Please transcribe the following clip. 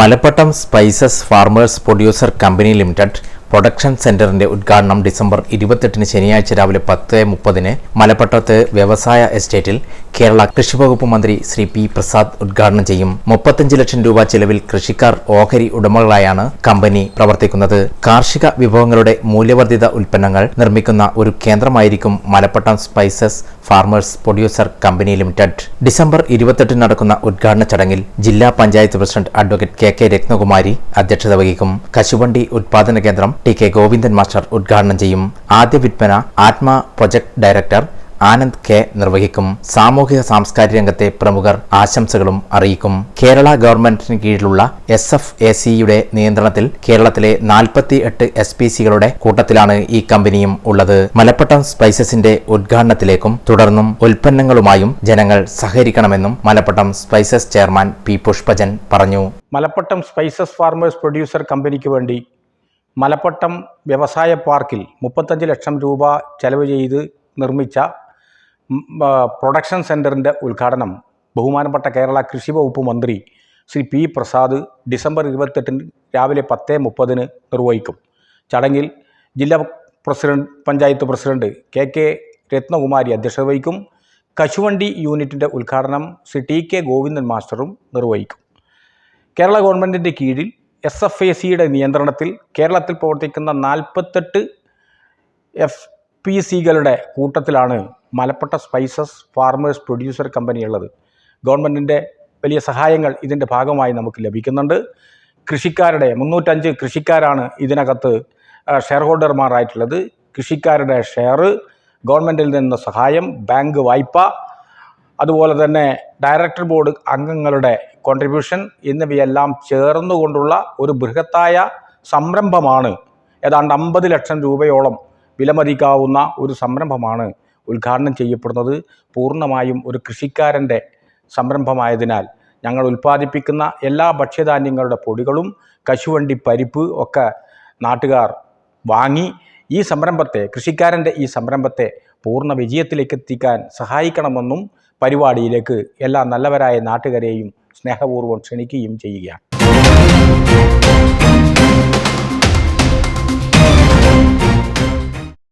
Malappattam spices farmers producer company limited production സെന്ററിന്റെ ഉദ്ഘാടനം December ഇരുപത്തെട്ടിന് ശനിയാഴ്ച രാവിലെ പത്ത് മുപ്പതിന് മലപ്പട്ടത്ത് വ്യവസായ എസ്റ്റേറ്റിൽ കേരള കൃഷി വകുപ്പ് മന്ത്രി ശ്രീ പി പ്രസാദ് ഉദ്ഘാടനം ചെയ്യും. മുപ്പത്തഞ്ച് ലക്ഷം രൂപ ചെലവിൽ കൃഷിക്കാർ ഓഹരി ഉടമകളായാണ് കമ്പനി പ്രവർത്തിക്കുന്നത്. കാർഷിക വിഭവങ്ങളുടെ മൂല്യവർദ്ധിത ഉൽപ്പന്നങ്ങൾ നിർമ്മിക്കുന്ന ഒരു കേന്ദ്രമായിരിക്കും Malappattam spices farmers producer company limited. December ഇരുപത്തെട്ടിന് നടക്കുന്ന ഉദ്ഘാടന ചടങ്ങിൽ ജില്ലാ panchayat president advocate K K Ratnakumari അധ്യക്ഷത വഹിക്കും. കശുവണ്ടി ഉത്പാദന കേന്ദ്രം ടി കെ ഗോവിന്ദൻ മാസ്റ്റർ ഉദ്ഘാടനം ചെയ്യും. ആദ്യ വിൽപ്പന ആത്മ പ്രൊജക്ട് ഡയറക്ടർ ആനന്ദ് കെ നിർവഹിക്കും. സാമൂഹിക സാംസ്കാരിക രംഗത്തെ പ്രമുഖർ ആശംസകളും അറിയിക്കും. കേരള ഗവൺമെന്റിന് കീഴിലുള്ള എസ് എഫ് എ സിയുടെ നിയന്ത്രണത്തിൽ കേരളത്തിലെ നാൽപ്പത്തി എട്ട് എസ് പി സികളുടെ കൂട്ടത്തിലാണ് ഈ കമ്പനിയും ഉള്ളത്. മലപ്പട്ടം സ്പൈസസിന്റെ ഉദ്ഘാടനത്തിലേക്കും തുടർന്നും ഉൽപ്പന്നങ്ങളുമായും ജനങ്ങൾ സഹകരിക്കണമെന്നും Malappattam spices chairman P Pushpajan പറഞ്ഞു. മലപ്പട്ടം സ്പൈസസ് ഫാർമേഴ്സ് പ്രൊഡ്യൂസർ കമ്പനിക്ക് വേണ്ടി മലപ്പട്ടം വ്യവസായ പാർക്കിൽ മുപ്പത്തഞ്ച് ലക്ഷം രൂപ ചെലവ് ചെയ്ത് നിർമ്മിച്ച പ്രൊഡക്ഷൻ സെന്ററിന്റെ ഉദ്ഘാടനം ബഹുമാനപ്പെട്ട കേരള കൃഷി വകുപ്പ് മന്ത്രി ശ്രീ പി പ്രസാദ് ഡിസംബർ ഇരുപത്തെട്ടിന് രാവിലെ പത്ത് മുപ്പതിന് നിർവഹിക്കും. ചടങ്ങിൽ ജില്ലാ president panchayat president K K Ratnakumari അധ്യക്ഷത വഹിക്കും. കശുവണ്ടി യൂണിറ്റിന്റെ ഉദ്ഘാടനം ശ്രീ ടി കെ ഗോവിന്ദൻ മാസ്റ്ററും നിർവഹിക്കും. കേരള ഗവൺമെന്റിന്റെ കീഴിൽ എസ് എഫ് എ സിയുടെ നിയന്ത്രണത്തിൽ കേരളത്തിൽ പ്രവർത്തിക്കുന്ന നാൽപ്പത്തെട്ട് എഫ് പി സികളുടെ കൂട്ടത്തിലാണ് Malappatta spices farmers producer company ഉള്ളത് ഗവൺമെന്റിന്റെ വലിയ സഹായങ്ങൾ ഇതിന്റെ ഭാഗമായി നമുക്ക് ലഭിക്കുന്നുണ്ട്. കൃഷിക്കാരുടെ മുന്നൂറ്റഞ്ച് കൃഷിക്കാരാണ് ഇതിനകത്ത് ഷെയർ ഹോൾഡർമാരായിട്ടുള്ളത് കൃഷിക്കാരുടെ ഷെയർ ഗവൺമെന്റിൽ നിന്ന് സഹായം ബാങ്ക് വായ്പ അതുപോലെ തന്നെ ഡയറക്ടർ ബോർഡ് അംഗങ്ങളുടെ കോൺട്രിബ്യൂഷൻ എന്നിവയെല്ലാം ചേർന്നുകൊണ്ടുള്ള ഒരു ബൃഹത്തായ സംരംഭമാണ്. ഏതാണ്ട് അമ്പത് ലക്ഷം രൂപയോളം വിലമതിക്കാവുന്ന ഒരു സംരംഭമാണ് ഉദ്ഘാടനം ചെയ്യപ്പെടുന്നത്. പൂർണമായും ഒരു കൃഷിക്കാരന്റെ സംരംഭമായതിനാൽ ഞങ്ങൾ ഉൽപ്പാദിപ്പിക്കുന്ന എല്ലാ ഭക്ഷ്യധാന്യങ്ങളുടെ പൊടികളും കശുവണ്ടി പരിപ്പ് ഒക്കെ നാട്ടുകാർ വാങ്ങി ഈ സംരംഭത്തെ കൃഷിക്കാരന്റെ ഈ സംരംഭത്തെ പൂർണ വിജയത്തിലേക്ക് എത്തിക്കാൻ സഹായിക്കണമെന്നും പരിപാടിയിലേക്ക് എല്ലാ നല്ലവരായ നാട്ടുകാരെയും സ്നേഹപൂർവം ക്ഷണിക്കുകയും ചെയ്യുകയാണ്.